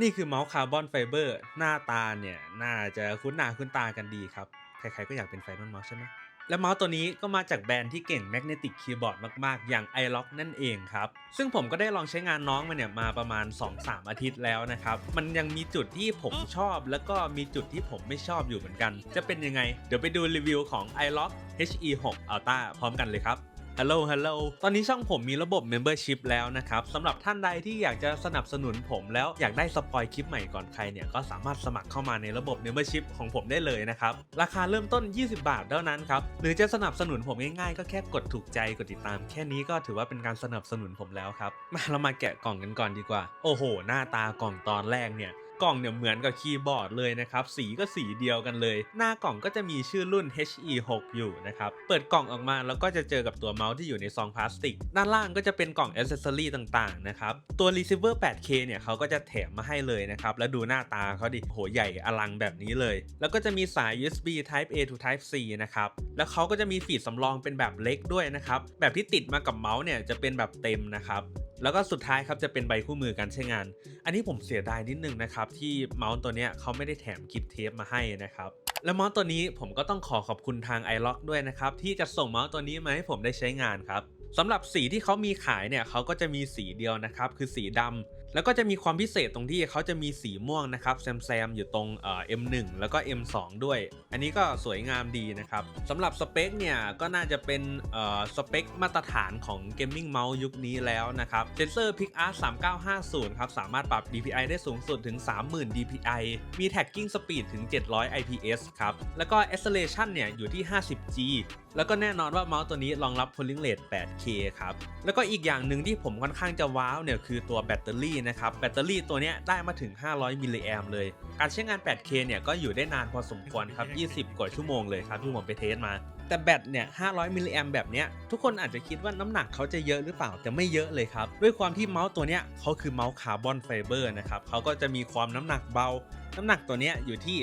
นี่คือเมาส์คาร์บอนไฟเบอร์หน้าตาเนี่ย น่าจะคุ้นหน้าคุ้นตากันดีครับ ใครๆก็อยากเป็นไฟนอลเมาส์ใช่ไหมและเมาส์ตัวนี้ก็มาจากแบรนด์ที่เก่งแมกเนติกคีย์บอร์ดมาก ๆ อย่าง iLock นั่นเองครับ ซึ่งผมก็ได้ลองใช้งานน้องมันเนี่ยมาประมาณ 2-3 อาทิตย์แล้วนะครับ มันยังมีจุดที่ผมชอบ แล้วก็มีจุดที่ผมไม่ชอบอยู่เหมือนกัน จะเป็นยังไง เดี๋ยวไปดูรีวิวของ iLock HE6 Ultra พร้อมกันเลยครับฮัลโหล ฮัลโหล ตอนนี้ช่องผมมีระบบ Membership แล้วนะครับสำหรับท่านใดที่อยากจะสนับสนุนผมแล้วอยากได้สปอยคลิปใหม่ก่อนใครเนี่ย ก็สามารถสมัครเข้ามาในระบบ Membership ของผมได้เลยนะครับ ราคาเริ่มต้น 20 บาทเท่านั้นครับ หรือจะสนับสนุนผมง่ายๆ ก็แค่กดถูกใจ กดติดตาม แค่นี้ก็ถือว่าเป็นการสนับสนุนผมแล้วครับ มาเรามาแกะกล่องกันก่อนดีกว่า โอ้โห หน้าตากล่องตอนแรกเนี่ย กล่องเนี่ยเหมือนกับคีย์บอร์ดเลยนะครับสีก็สีเดียวกันเลย หน้ากล่องก็จะมีชื่อรุ่น HE6 อยู่นะครับเปิดกล่องออกมาแล้วก็จะเจอกับตัวเมาส์ที่อยู่ในซองพลาสติก ด้านล่างก็จะเป็นกล่องอ c เซสซอรี่ต่างๆนะครับตัว receiver 8K เนี่ยเขาก็จะแถมมาให้เลยนะครับแล้วดูหน้าตาเขาดิโหใหญ่อลังแบบนี้เลย แล้วก็จะมีสาย USB Type A to Type C นะครับแล้วเขาก็จะมีฟีดสำรองเป็นแบบเล็กด้วยนะครับแบบที่ติดมากับเมาส์เนี่ยจะเป็นแบบเต็มนะครับ แล้วก็สุดท้ายครับจะเป็นใบคู่มือการใช้งาน อันนี้ผมเสียดายนิดนึงนะครับที่เมาส์ตัวเนี้ยเขาไม่ได้แถมกิปเทปมาให้นะครับแล้วเมาส์ตัวนี้ผมก็ต้องขอขอบคุณทาง iLock ด้วยนะครับที่จะส่งเมาส์ตัวนี้มาให้ผมได้ใช้งานครับสำหรับสีที่เขามีขายเนี่ยเขาก็จะมีสีเดียวนะครับคือสีดำ แล้วก็จะมีความพิเศษตรงที่เขาจะมีสีม่วงนะครับแซมแซมอยู่ตรงเอ่อ M1 แล้วก็ M2 ด้วย อันนี้ก็สวยงามดีนะครับสำหรับสเปคเนี่ยก็น่าจะเป็นสเปคมาตรฐานของเกมมิ่งเมาส์ยุคนี้แล้วนะครับเซนเซอร์ PicArt 3950 ครับ สามารถปรับ DPI ได้สูงสุดถึง 30,000 DPI มี Tagging Speed ถึง 700 IPS ครับ แล้วก็ Acceleration เนี่ยอยู่ที่ 50G แล้วก็แน่นอนว่าเมาส์ตัวนี้รองรับ polling rate 8K ครับ แล้วก็อีกอย่างหนึ่งที่ผมค่อนข้างจะว้าวเนี่ยคือตัวแบตเตอรี่นะครับแบตเตอรี่ตัวนี้ได้มาถึง 500 มิลลิแอมเลย การใช้งาน 8K เนี่ยก็อยู่ได้นานพอสมควรครับ 20 กว่าชั่วโมงเลยครับที่ผมไปเทสมา แต่แบตเนี่ย 500 มิลลิแอมแบบเนี้ยทุกคนอาจจะคิดว่าน้ำหนักเขาจะเยอะหรือเปล่า แต่ไม่เยอะเลยครับ ด้วยความที่เมาส์ตัวเนี้ยเขาคือเมาส์คาร์บอนไฟเบอร์นะครับเขาก็จะมีความน้ำหนักเบา น้ำหนักตัวนี้อยู่ที่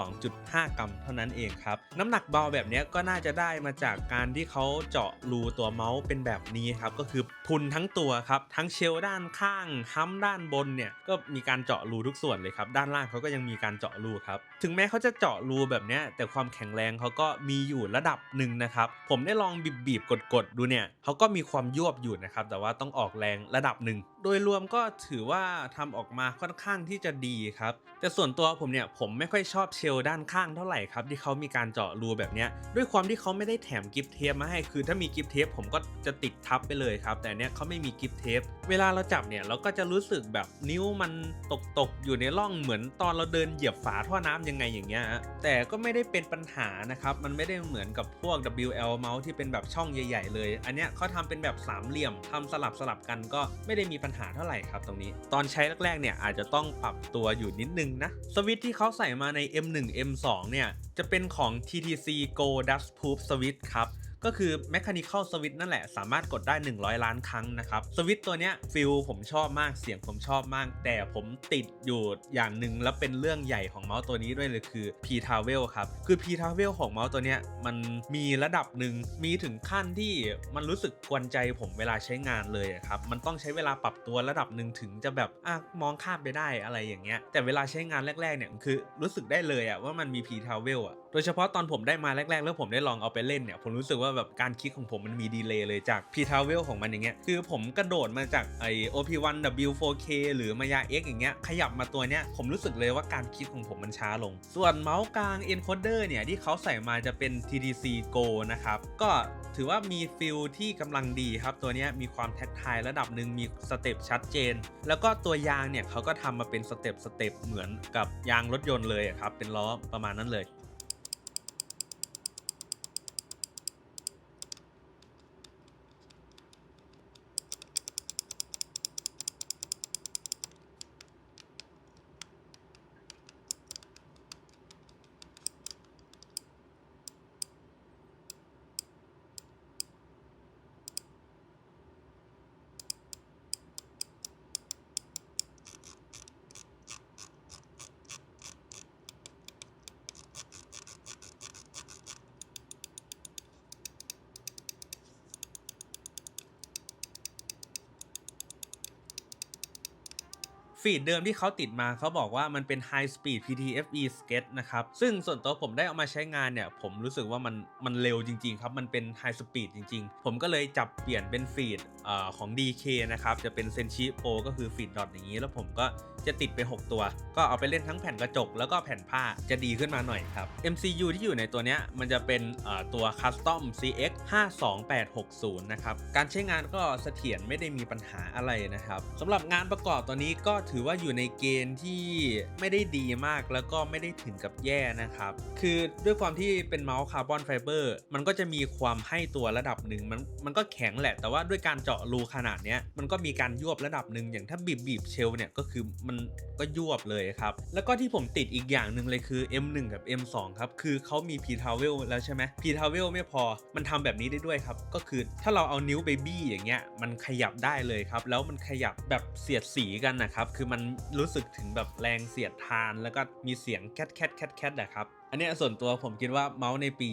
52.5 กรัมเท่านั้นเองครับ น้ำหนักเบาแบบนี้ก็น่าจะได้มาจากการที่เขาเจาะรูตัวเมาส์เป็นแบบนี้ครับก็คือพุนทั้งตัวครับทั้งเชลด้านข้างฮัมด้านบนเนี่ยก็มีการเจาะรูทุกส่วนเลยครับด้านล่างเขาก็ยังมีการเจาะรูครับถึงแม้เขาจะเจาะรูแบบนี้แต่ความแข็งแรงเขาก็มีอยู่ระดับหนึ่งนะครับผมได้ลองบีบบีบๆกดๆดูเนี่ยเขาก็มีความยวบอยู่นะครับแต่ว่าต้องออกแรงระดับหนึ่งโดยรวมก็ถือว่าทำออกมาค่อนข้างที่จะดีครับ แต่ส่วนตัวผมเนี่ยผมไม่ค่อยชอบเชลด้านข้างเท่าไหร่ครับ ที่เขามีการเจาะรูแบบเนี้ยด้วยความที่เขาไม่ได้แถมกิฟต์เทปมาให้คือถ้ามีกิฟต์เทปผมก็จะติดทับไปเลยครับ แต่เนี้ยเขาไม่มีกิฟต์เทปเวลาเราจับเนี่ยเราก็จะรู้สึกแบบนิ้วมันตกตกอยู่ในร่องเหมือนตอนเราเดินเหยียบฝาท่อน้ำยังไงอย่างเงี้ยแต่ก็ไม่ได้เป็นปัญหานะครับมันไม่ได้เหมือนกับพวก WL เมาส์ที่เป็นแบบช่องใหญ่ ๆ เลย อันเนี้ยเขาทำเป็นแบบสามเหลี่ยมทำสลับสลับกันก็ไม่ได้มีปัญญหาเท่าไหร่ครับตรงนี้ ตอนใช้แรกๆเนี่ยอาจจะต้องปรับตัวอยู่นิดนึงนะ สวิตช์ที่เขาใส่มาใน M1 M2 เนี่ยจะเป็นของ TTC Go Dust Proof Switch ครับ ก็คือ Mechanical Switch นั่นแหละ สามารถกดได้ 100 ล้านครั้งนะครับสวิตช์ตัวเนี้ยฟิลผมชอบมากเสียงผมชอบมาก แต่ผมติดอยู่อย่างหนึ่งแล้วเป็นเรื่องใหญ่ของเมาส์ตัวนี้ด้วยเลยคือ P t a v e l ครับ คือ P t a v e l ของเมาส์ตัวเนี้ยมันมีระดับหนึ่งมีถึงขั้นที่มันรู้สึกกวนใจผมเวลาใช้งานเลยครับ มันต้องใช้เวลาปรับตัวระดับหนึ่งถึงจะแบบอะมองข้ามไปได้อะไรอย่างเงี้ยแต่เวลาใช้งานแรกๆเนี่ยคือรู้สึกได้เลยอะว่ามันมี P t a v e l อะ โดยเฉพาะตอนผมได้มาแรกๆ แล้วผมได้ลองเอาไปเล่นเนี่ย ผมรู้สึกว่าแบบการคลิกของผมมันมีดีเลย์เลยจาก P t a v e l ของมันอย่างเงี้ย คือผมกระโดดมาจากไอ OP1 W4K หรือ Maya X อย่างเงี้ย ขยับมาตัวเนี้ย ผมรู้สึกเลยว่าการคลิกของผมมันช้าลง ส่วนเมาส์กลาง encoder เนี่ย ที่เขาใส่มาจะเป็น TDC Go นะครับ ก็ถือว่ามีฟิลที่กำลังดีครับ ตัวเนี้ยมีความแท็กทายระดับหนึ่งมีสเต็ปชัดเจน แล้วก็ตัวยางเนี่ยเขาก็ทำมาเป็นสเต็ปสเต็ปเหมือนกับยางรถยนต์เลยครับเป็นล้อประมาณนั้นเลย ฟีดเดิมที่เขาติดมาเขาบอกว่ามันเป็น High Speed PTFE Sketch นะครับ ซึ่งส่วนตัวผมได้เอามาใช้งานเนี่ย ผมรู้สึกว่ามันมันเร็วจริง ๆ ครับ มันเป็น High Speed จริง ๆ ผมก็เลยจับเปลี่ยนเป็นฟีดเอ่อของ DK นะครับ จะเป็น Senshi Pro ก็คือฟีดดอทอย่างนี้ แล้วผมก็จะติดไป 6 ตัว ก็เอาไปเล่นทั้งแผ่นกระจก แล้วก็แผ่นผ้าจะดีขึ้นมาหน่อยครับ MCU ที่อยู่ในตัวเนี้ยมันจะเป็นเอ่อตัว Custom CX 52860 นะครับ การใช้งานก็เสถียรไม่ได้มีปัญหาอะไรนะครับสำหรับงานประกอบตัวนี้ก็ถือว่าอยู่ในเกณฑ์ที่ไม่ได้ดีมากแล้วก็ไม่ได้ถึงกับแย่นะครับ คือด้วยความที่เป็นเมาส์คาร์บอนไฟเบอร์มันก็จะมีความให้ตัวระดับหนึ่งมันมันก็แข็งแหละ แต่ว่าด้วยการเจาะรูขนาดเนี้ยมันก็มีการยวบระดับหนึ่งอย่างถ้าบีบบีบเชลเนี่ยก็คือมันก็ยวบเลยครับ แล้วก็ที่ผมติดอีกอย่างหนึ่งเลยคือ M1 กับ M2 ครับคือเขามี P t a w e l แล้วใช่ไหม P t a w e l ไม่พอมันทำแบบนี้ได้ด้วยครับ ก็คือถ้าเราเอานิ้วไปบี้อย่างเงี้ยมันขยับได้เลยครับ แล้วมันขยับแบบเสียดสีกันนะครับคือมันรู้สึกถึงแบบแรงเสียดทานแล้วก็มีเสียงแคทแคทแคทแคทนะครับอันนี้ส่วนตัวผมคิดว่าเมาส์ในปี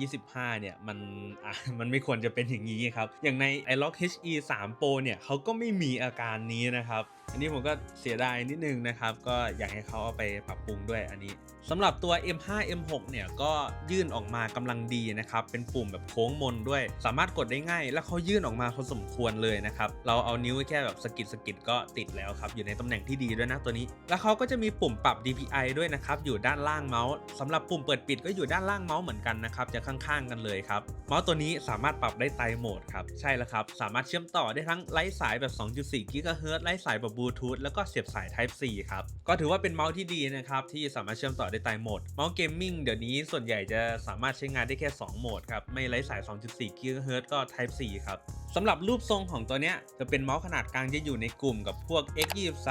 2025 เนี่ย มันอะมันไม่ควรจะเป็นอย่างนี้ครับ อย่างใน iLock HE 3 Pro เนี่ยเขาก็ไม่มีอาการนี้นะครับ อันนี้ผมก็เสียดายนิดนึงนะครับ ก็อยากให้เขาเอาไปปรับปรุงด้วยอันนี้สำหรับตัว M5 M6 เนี่ยก็ยื่นออกมากำลังดีนะครับ เป็นปุ่มแบบโค้งมนด้วย สามารถกดได้ง่าย แล้วเขายื่นออกมาพอสมควรเลยนะครับ เราเอานิ้วแค่แบบสกิดสกิดก็ติดแล้วครับ อยู่ในตำแหน่งที่ดีด้วยนะตัวนี้ แล้วเขาก็จะมีปุ่มปรับ DPI ด้วยนะครับ อยู่ด้านล่างเมาส์สำหรับปุ่มเปิดปิดก็อยู่ด้านล่างเมาส์เหมือนกันนะครับ จะข้างๆกันเลยครับเมาส์ตัวนี้สามารถปรับได้ไตรโหมดครับ ใช่แล้วครับ สามารถเชื่อมต่อได้ทั้งไร้สายแบบ 2.4 GHz ไร้สายแบบบลูทูธแล้วก็เสียบสาย Type C ครับ ก็ถือว่าเป็นเมาส์ที่ดีนะครับที่สามารถเชื่อมต่อได้ตายหมดเมาส์เกมมิ่งเดี๋ยวนี้ส่วนใหญ่จะสามารถใช้งานได้แค่ 2 โหมดครับ ไม่ไร้สาย 2.4 GHz ก็ Type C ครับสำหรับรูปทรงของตัวเนี้ยจะเป็นเมาส์ขนาดกลางจะอยู่ในกลุ่มกับพวก X23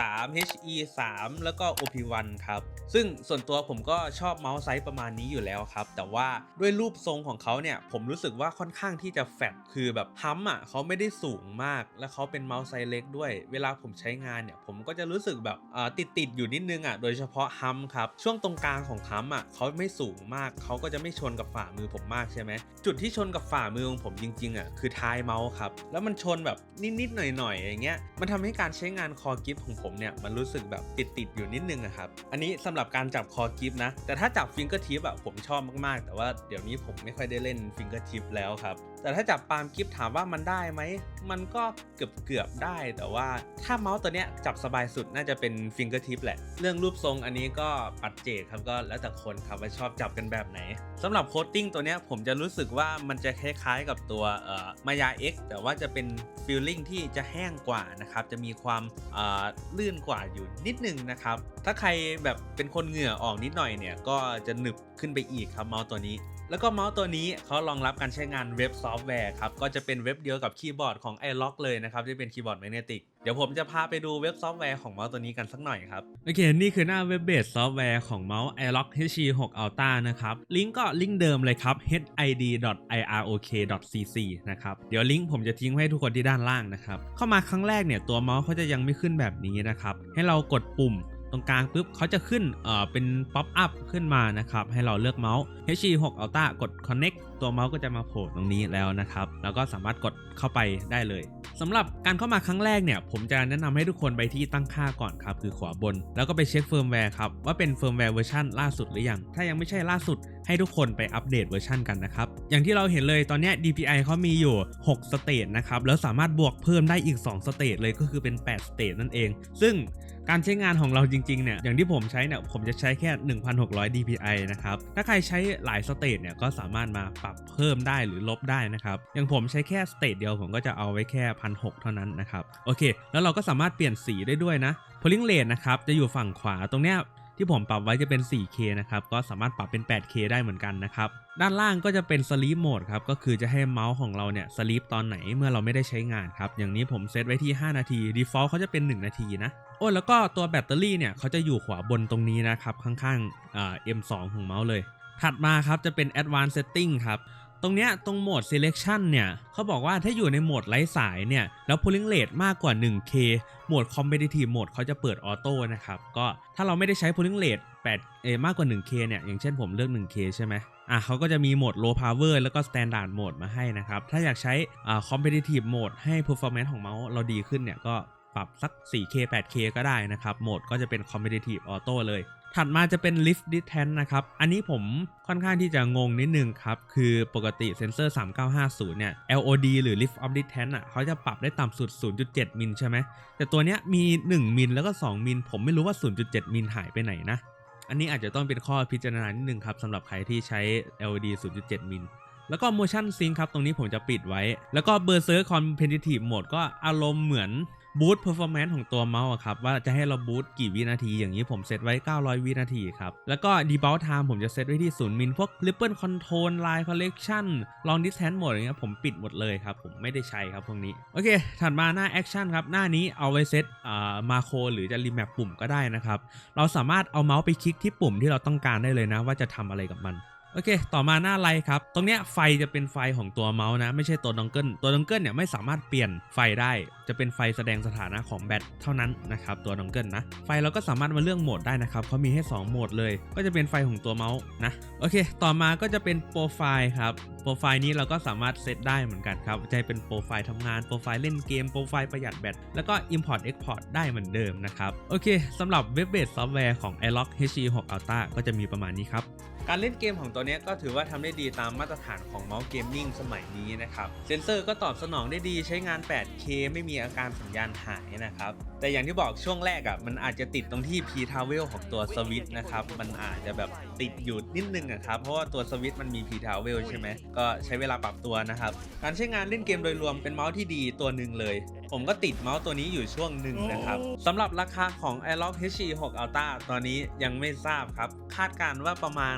HE3 แล้วก็ OP1 ครับ ซึ่งส่วนตัวผมก็ชอบเมาส์ไซส์ประมาณนี้อยู่แล้วครับ แต่ว่าด้วยรูปทรงของเขาเนี่ย ผมรู้สึกว่าค่อนข้างที่จะแฟตคือแบบฮัมอะเขาไม่ได้สูงมาก และเขาเป็นเมาส์ไซส์เล็กด้วย เวลาผมใช้งานเนี่ย ผมก็จะรู้สึกแบบติดติดอยู่นิดนึงอะโดยเฉพาะฮัมครับช่วงตรงกลางของฮัมอะเขาไม่สูงมากเขาก็จะไม่ชนกับฝ่ามือผมมากใช่ไหมจุดที่ชนกับฝ่ามือของผมจริงๆอะคือท้ายเมาส์ครับแล้วมันชนแบบนิดๆหน่อยๆอย่างเงี้ยมันทำให้การใช้งานคอกิฟของผมเนี่ยมันรู้สึกแบบติดๆอยู่นิดนึงอะครับอันนี้สำหรับการจับคอกิฟนะแต่ถ้าจับฟิงเกอร์ทิปอะผมชอบมากๆ แต่ว่าเดี๋ยวนี้ผมไม่ค่อยได้เล่นฟิงเกอร์ทิปแล้วครับ แต่ถ้าจับปาล์มกิฟถามว่ามันได้ไหม มันก็เกือบเกือบๆได้ แต่ว่าถ้าเมาส์ตัวเนี้ยจับสบายสุดน่าจะเป็นฟิงเกอร์ทิปแหละ เรื่องรูปทรงอันนี้ก็ปัดเจกครับก็แล้วแต่คนครับว่าชอบจับกันแบบไหนสำหรับโคตติ้งตัวเนี้ยผมจะรู้สึกว่ามันจะคล้ายๆกับตัวเอ่อมายา X แต่ว่าจะเป็นฟีลลิ่งที่จะแห้งกว่านะครับ จะมีความเอ่อลื่นกว่าอยู่นิดนึงนะครับ ถ้าใครแบบเป็นคนเหงื่อออกนิดหน่อยเนี่ยก็จะหนึบขึ้นไปอีกครับเมาส์ตัวนี้ แล้วก็เมาส์ตัวนี้เขารองรับการใช้งานเว็บซอฟต์แวร์ครับ ก็จะเป็นเว็บเดียวกับคีย์บอร์ดของ iLock เลยนะครับที่เป็นคีย์บอร์ดแมกเนติกเดี๋ยวผมจะพาไปดูเว็บซอฟต์แวร์ของเมาส์ตัวนี้กันสักหน่อยครับ โอเค นี่คือหน้าเว็บเบสซอฟต์แวร์ของเมาส์ iLock HE6 Ultra นะครับ ลิงก์ก็ลิงก์เดิมเลยครับ hid.irok.cc นะครับ เดี๋ยวลิงก์ผมจะทิ้งไว้ให้ทุกคนที่ด้านล่างนะครับ เข้ามาครั้งแรกเนี่ยตัวเมาส์เขาจะยังไม่ขึ้นแบบนี้นะครับ ให้เรากดปุ่ม ตรงกลางปุ๊บเขาจะขึ้นเอ่อเป็นป๊อปอัพขึ้นมานะครับ ให้เราเลือกเมาส์ H6 Ultra กด Connect ตัวเมาส์ก็จะมาโผล่ตรงนี้แล้วนะครับ แล้วก็สามารถกดเข้าไปได้เลยสำหรับการเข้ามาครั้งแรกเนี่ย ผมจะแนะนำให้ทุกคนไปที่ตั้งค่าก่อนครับ คือขวาบน แล้วก็ไปเช็คเฟิร์มแวร์ครับ ว่าเป็นเฟิร์มแวร์เวอร์ชันล่าสุดหรือยัง ถ้ายังไม่ใช่ล่าสุดให้ทุกคนไปอัปเดตเวอร์ชันกันนะครับ อย่างที่เราเห็นเลยตอนนี้ DPI เขามีอยู่ 6 สเตจนะครับ แล้วสามารถบวกเพิ่มได้อีก 2 สเตจเลยก็คือเป็น 8 สเตจนั่นเอง ซึ่ง การใช้งานของเราจริงๆเนี่ยอย่างที่ผมใช้เนี่ยผมจะใช้แค่ 1,600 DPI นะครับถ้าใครใช้หลายสเตจเนี่ยก็สามารถมาปรับเพิ่มได้หรือลบได้นะครับอย่างผมใช้แค่สเตจเดียวผมก็จะเอาไว้แค่พันหเท่านั้นนะครับโอเค แล้วเราก็สามารถเปลี่ยนสีได้ด้วยนะ Polling Rate นะครับจะอยู่ฝั่งขวาตรงเนี้ย ที่ผมปรับไว้จะเป็น 4K นะครับ ก็สามารถปรับเป็น 8K ได้เหมือนกันนะครับ ด้านล่างก็จะเป็น Sleep Mode ครับ ก็คือจะให้เมาส์ของเราเนี่ย sleep ตอนไหนเมื่อเราไม่ได้ใช้งานครับ อย่างนี้ผมเซตไว้ที่ 5 นาที default เขาจะเป็น 1 นาทีนะ โอ้แล้วก็ตัวแบตเตอรี่เนี่ยเขาจะอยู่ขวาบนตรงนี้นะครับ ข้างๆอ่า M2 ของเมาส์เลย ถัดมาครับจะเป็น Advanced Setting ครับ ตรงเนี้ยตรงโหมด selection เนี่ยเขาบอกว่าถ้าอยู่ในโหมดไร้สายเนี่ยแล้ว polling rate มากกว่า 1K โหมด competitive mode เขาจะเปิดออโต้นะครับก็ถ้าเราไม่ได้ใช้ polling rate 8เอมากกว่า 1K เนี่ยอย่างเช่นผมเลือก 1K ใช่ไหมอะเขาก็จะมีโหมด low power แล้วก็ standard mode มาให้นะครับ ถ้าอยากใช้อ่า competitive mode ให้ performance ของเมาส์เราดีขึ้นเนี่ยก็ปรับสัก 4K 8K ก็ได้นะครับโหมดก็จะเป็น Competitive Auto เลย ถัดมาจะเป็น Lift Distance นะครับ อันนี้ผมค่อนข้างที่จะงงนิดนึงครับ คือปกติเซนเซอร์ 3950 เนี่ย LOD หรือ Lift of Distance อะเขาจะปรับได้ต่ำสุด 0.7 มิลใช่ไหม แต่ตัวเนี้ยมี 1 มิลแล้วก็ 2 มิล ผมไม่รู้ว่า 0.7 มิลหายไปไหนนะ อันนี้อาจจะต้องเป็นข้อพิจารณานิดนึงครับสำหรับใครที่ใช้ LOD 0.7 มิลแล้วก็ motion sync ครับ ตรงนี้ผมจะปิดไว้ แล้วก็ berserk competitive mode ก็อารมณ์เหมือน boost performance ของตัวเมาส์ครับว่าจะให้เรา boost กี่วินาที อย่างนี้ผมเซตไว้ 900 วินาทีครับ แล้วก็ debug time ผมจะเซตไว้ที่0มิลพวก ripple control line collection long distance mode อย่างเงี้ยผมปิดหมดเลยครับ ผมไม่ได้ใช้ครับพวกนี้ โอเค ถัดมาหน้า action ครับ หน้านี้เอาไว้เซตอ่ามาโครหรือจะ remap ปุ่มก็ได้นะครับเราสามารถเอาเมาส์ไปคลิกที่ปุ่มที่เราต้องการได้เลยนะ ว่าจะทำอะไรกับมัน โอเค ต่อมาหน้าไลท์ครับ ตรงเนี้ยไฟจะเป็นไฟของตัวเมาส์นะ ไม่ใช่ตัวดองเกิล ตัวดองเกิลเนี่ยไม่สามารถเปลี่ยนไฟได้ จะเป็นไฟแสดงสถานะของแบตเท่านั้นนะครับ ตัวดองเกิลนะ ไฟเราก็สามารถมาเลือกโหมดได้นะครับเขามีให้ 2 โหมดเลย ก็จะเป็นไฟของตัวเมาส์นะ โอเค ต่อมาก็จะเป็นโปรไฟล์ครับ โปรไฟล์นี้เราก็สามารถเซตได้เหมือนกันครับ จะเป็นโปรไฟล์ทำงาน โปรไฟล์เล่นเกม โปรไฟล์ประหยัดแบต แล้วก็ Import Export ได้เหมือนเดิมนะครับ โอเคสำหรับเว็บเบสซอฟต์แวร์ของ iLock HE6 Ultra ก็จะมีประมาณนี้ครับ การเล่นเกมของตัวนี้ก็ถือว่าทำได้ดีตามมาตรฐานของเมาส์เกมมิ่งสมัยนี้นะครับ เซนเซอร์ก็ตอบสนองได้ดีใช้งาน 8K ไม่มีอาการสัญญาณหายนะครับ แต่อย่างที่บอกช่วงแรกอะ่ะมันอาจจะติดตรงที่ P t a w e l ของตัวสวิตช์นะครับ มันอาจจะแบบติดอยู่นิดนึงอะครับ เพราะว่าตัวสวิตช์มันมี P t a w e l ใช่ไหมก็ใช้เวลาปรับตัวนะครับ การใช้งานเล่นเกมโดยรวมเป็นเมาส์ที่ดีตัวหนึ่งเลย ผมก็ติดเมาส์ตัวนี้อยู่ช่วงหนึ่งนะครับสำหรับราคาของ i l o c HE6 Ultra ตอนนี้ยังไม่ทราบครับ คาดการณ์ว่าประมาณ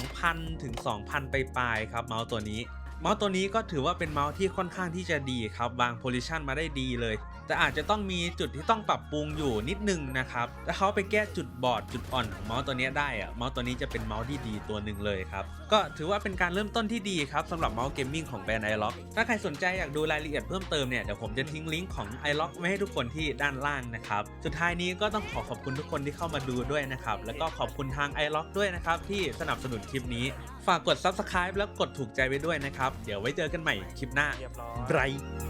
2,000 ถึง 2,000 ไปปลายๆครับเมาส์ตัวนี้ เมาส์ตัวนี้ก็ถือว่าเป็นเมาส์ที่ค่อนข้างที่จะดีครับวางโพซิชันมาได้ดีเลย แต่อาจจะต้องมีจุดที่ต้องปรับปรุงอยู่นิดนึงนะครับถ้าเขาไปแก้จุดบอดจุดอ่อนของเมาส์ตัวนี้ได้อะเมาส์ตัวนี้จะเป็นเมาส์ที่ดีตัวหนึ่งเลยครับ ก็ถือว่าเป็นการเริ่มต้นที่ดีครับสำหรับเมาส์เกมมิ่งของแบรนด์ i l o c ถ้าใครสนใจอยากดูรายละเอียดเพิ่มเติมเนี่ยเดี๋ยวผมจะทิ้งลิงก์ของ i l o c ไว้ให้ทุกคนที่ด้านล่างนะครับสุดท้ายนี้ก็ต้องขอขอบคุณทุกคนที่เข้ามาดูด้วยนะครับแล้วก็ขอบคุณทาง i l o c ด้วยนะครับที่สนับสนุนคลิปนี้ ฝากกด subscribe แล้วกดถูกใจไว้ด้วยนะครับเดี๋ยวไว้เจอกันใหม่คลิปหน้าเรียบร้อยไบรท์